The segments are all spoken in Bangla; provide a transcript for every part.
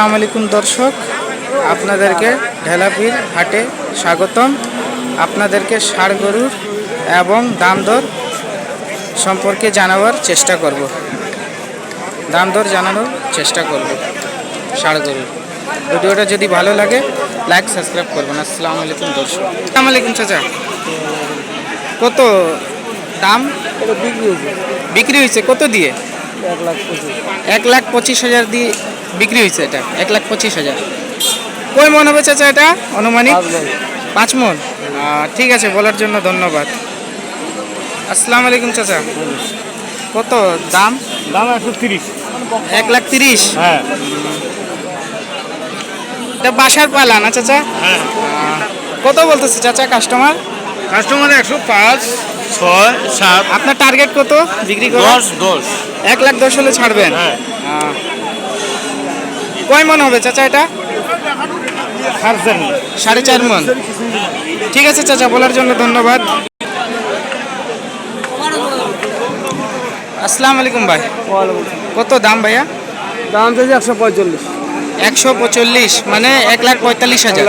আসসালামু আলাইকুম দর্শক আপনাদেরকে ঢেলাপির হাটে স্বাগতম। আপনাদেরকে ষাড় গরুর এবং দাম দর সম্পর্কে জানাবার চেষ্টা করব। দাম দর জানানোর চেষ্টা করব ষাড় গরুর। ভিডিওটা যদি ভালো লাগে লাইক সাবস্ক্রাইব করবেন। আসসালামু আলাইকুম দর্শক। আসসালামু আলাইকুম চাচা। কত দাম? বিক্রি হয়েছে। বিক্রি হয়েছে কত দিয়ে? এক লাখ পঁচিশ হাজার দিয়ে বিক্রি হয়েছে এটা এক লাখ পঁচিশ হাজার। কই মন হবে চাচা এটা? অনুমানিক পাঁচ মন। ঠিক আছে বলার জন্য ধন্যবাদ। আসসালামু আলাইকুম চাচা। কত দাম? দাম একশো তিরিশ। এক লাখ তিরিশ? হ্যাঁ। এটা বাসার পালা না চাচা? হ্যাঁ। কত বলতেছে চাচা কাস্টমার? কাস্টমার একশো পাঁচ ছয় সাত। আপনার টার্গেট কত বিক্রি করা দশ দশ। এক লাখ দশ হলে ছাড়বেন। হ্যাঁ। কয় মন হবে চাচা এটা? সাড়ে চার মন। ঠিক আছে চাচা বলার জন্য ধন্যবাদ। আসসালামু আলাইকুম ভাই। কত দাম ভাইয়া? দাম চাইছে একশো পঁয়তাল্লিশ। একশো পঁচল্লিশ মানে এক লাখ পঁয়তাল্লিশ হাজার।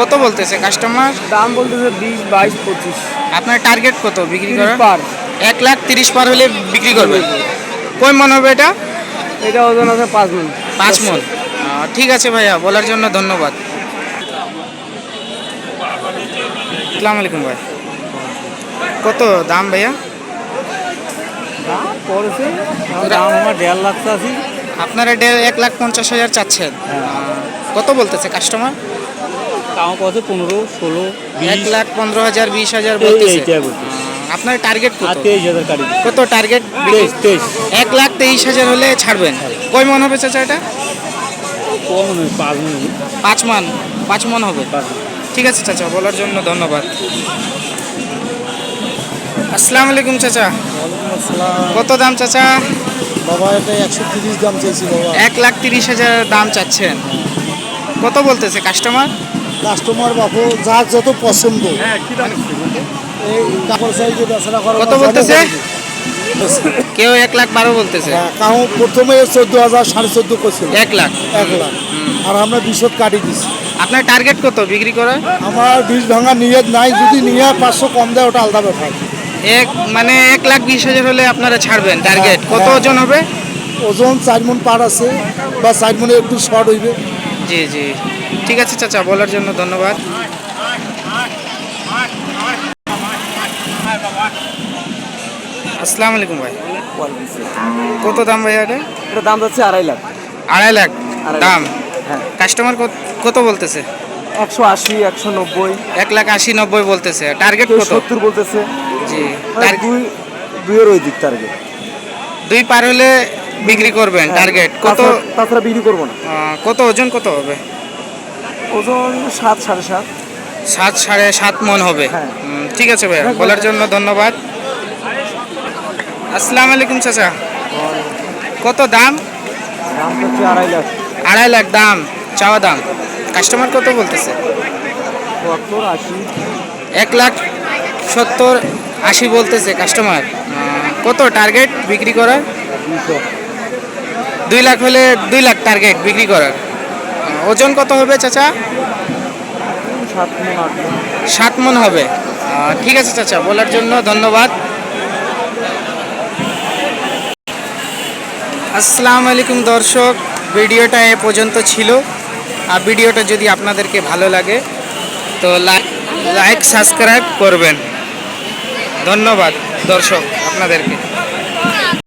কত বলতেছে কাস্টমার দাম বলতেছে বিশ বাইশ পঁচিশ। আপনার টার্গেট কত বিক্রি তিরিশ করা পার। এক লাখ তিরিশ পার হলে বিক্রি করবে কয় মন হবে এটা? এটা ওজন আছে পাঁচ মিনিট পাঁচ মন। ঠিক আছে ভাইয়া বলার জন্য ধন্যবাদ। আসসালামু আলাইকুম ভাই। কত দাম ভাইয়া? পড়েছে। দাম আমার দেড় লাখ আছে আপনারা ডে- এক লাখ পঞ্চাশ হাজার চাচ্ছেন। হ্যাঁ। কত বলতেছে কাস্টমার দাম কত পনেরো ষোলো এক লাখ পনেরো হাজার বিশ হাজার বলতেছে। আপনার টার্গেট কত? টার্গেট এক লাখ তেইশ হাজার হলে ছাড়বেন। কয় মন হবে চাচা এটা? কম পাঁচ মান। পাঁচ মন হবে? পাঁচ ঠিক আছে চাচা বলার জন্য ধন্যবাদ। আসসালামু আলাইকুম চাচা। কত দাম চাচা? বাবা এটা একশো তিরিশ দাম চাইছি বাবা। এক লাখ তিরিশ হাজার দাম চাচ্ছেন। কত বলতেছে কাস্টমার? কাস্টমার বাবু যার যত পছন্দ। এই কাপড় সাইজে বেচারা করা কত বলতেছে? কেউ এক লাখ বারো বলতেছে। কাউ প্রথমে চোদ্দ হাজার সাড়ে চোদ্দ করছিল। এক লাখ। এক লাখ। আর আমরা বিশদ কাটি দিছি। আপনার টার্গেট কত বিক্রি করার? আমার বীজ ভাঙা নিয়ত নাই যদি নিয়ে পাঁচশো কম দেয় ওটা আলাদা ব্যাপার। এক মানে এক লাখ বিশ হাজার হলে আপনারা ছাড়বেন টার্গেট কত হ্যাঁ। ওজন হবে? ওজন চার মন পার আছে বা চার মনে একটু শর্ট হইবে। জি জি। ঠিক আছে চাচা বলার জন্য ধন্যবাদ। আসসালামু আলাইকুম ভাই। কত দাম ভাই এটা? এটা দাম যাচ্ছে আড়াই লাখ। আড়াই লাখ? দাম? হ্যাঁ। কাস্টমার কত বলতেছে? একশো আশি একশো নব্বই। এক লাখ আশি নব্বই বলতেছে। টার্গেট কত? সত্তর বলতেছে। জি। মানে দুই দুইয়ের ওই দিক টার্গেট দুই পার হলে বিক্রি করবেন টার্গেট কত তাছাড়া- তাছাড়া বিক্রি করব না। কত ওজন কত হবে? ওজন সাত সাড়ে সাত। সাত সাড়ে সাত মন হবে। হ্যাঁ। ঠিক আছে ভাইয়া। বলার জন্য ধন্যবাদ। আসসালামু আলাইকুম, চাচা। কত দাম? আড়াই লাখ আড়াই লাখ দাম, চাওয়া দাম। কাস্টমার কত বলতেছে? এক লাখ সত্তর আশি বলতেছে কাস্টমার। কত টার্গেট বিক্রি করার? দুইশো দুই লাখ হলে দুই লাখ টার্গেট বিক্রি করার। ওজন কত হবে, চাচা? সাত মন হবে। ঠিক আছে, চাচা। বলার জন্য ধন্যবাদ। আসসালামু আলাইকুম দর্শক ভিডিওটা এ পর্যন্ত ছিল। আর ভিডিওটা যদি আপনাদেরকে ভালো লাগে তো লাইক লাইক সাবস্ক্রাইব করবেন। ধন্যবাদ দর্শক আপনাদেরকে।